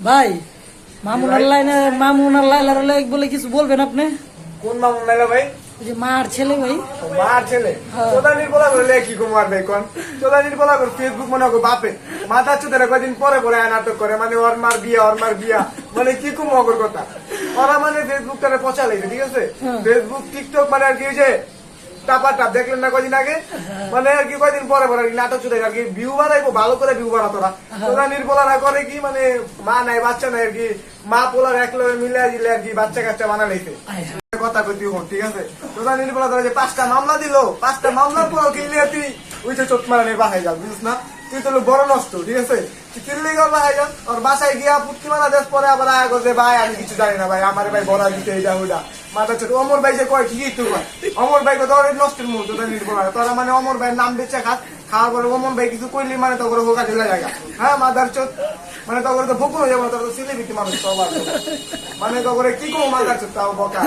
ভাই মামুনার লাইনে মামুনার লাইলার লাইক বলে কিছু বলবেন আপনি? কোন মামুন ভাই? যে মার ছেলে ভাই। মার ছেলে? হ্যাঁ। চোদা নির্বলা করে লেখি কুমার ভাই কোন? চোদা নির্বলা করে ফেসবুক মনে করো বাপে। মাথা চুদের কদিন পরে পরে নাটক করে মানে ওর মার বিয়া ওর মার বিয়া। মানে কি কুম অগর কথা? ওরা মানে ফেসবুক টারে পচা লেগে ঠিক আছে? হ্যাঁ। ফেসবুক টিকটক মানে আর কি যে টাপা টাপ দেখলেন না কদিন আগে? মানে আর কি কয়দিন পরে পরে নাটক চুদের আর কি ভিউ বাড়াইবো ভালো করে ভিউ বাড়াতো না তোরা নির্বলা না করে কি মানে মা নাই বাচ্চা নাই আর কি মা পোলার এক লগে মিলে দিলে আর কি বাচ্চা কাচ্চা বানা কথা কইতে হোক ঠিক আছে? তোরা নির্বলা ধরে যে পাঁচটা মামলা দিল পাঁচটা মামলার পর কিনলে তুই? ওই যে চোট মারা নিয়ে বাসায় যাও বুঝিস না? তুই তো বড় নষ্ট ঠিক আছে? তুই কিনলে গিয়ে বাসায় যাও। আর বাসায় গিয়া পুটকি মারা দেশ পরে আবার আয় যে ভাই আমি কিছু জানি না ভাই আমার ভাই বড়া দিতে এইটা ওইটা মাথা ছোট। অমর ভাই যে কয়, ঠিকই কয়। অমর ভাই কত নষ্টের মূল তোদের নির্বলা তোরা মানে অমর ভাইয়ের নাম বেচে খাস খাওয়ার পরে অমর ভাই কিছু করলি মানে তখন হোকা ঢেলা জায়গা হ্যাঁ মাদার চোট মানে তখন তো বকুল হয়ে যাব তখন তো সিলিবিটি মানুষ সবার মানে তখন কি কম মাদার চোট তাও বকা?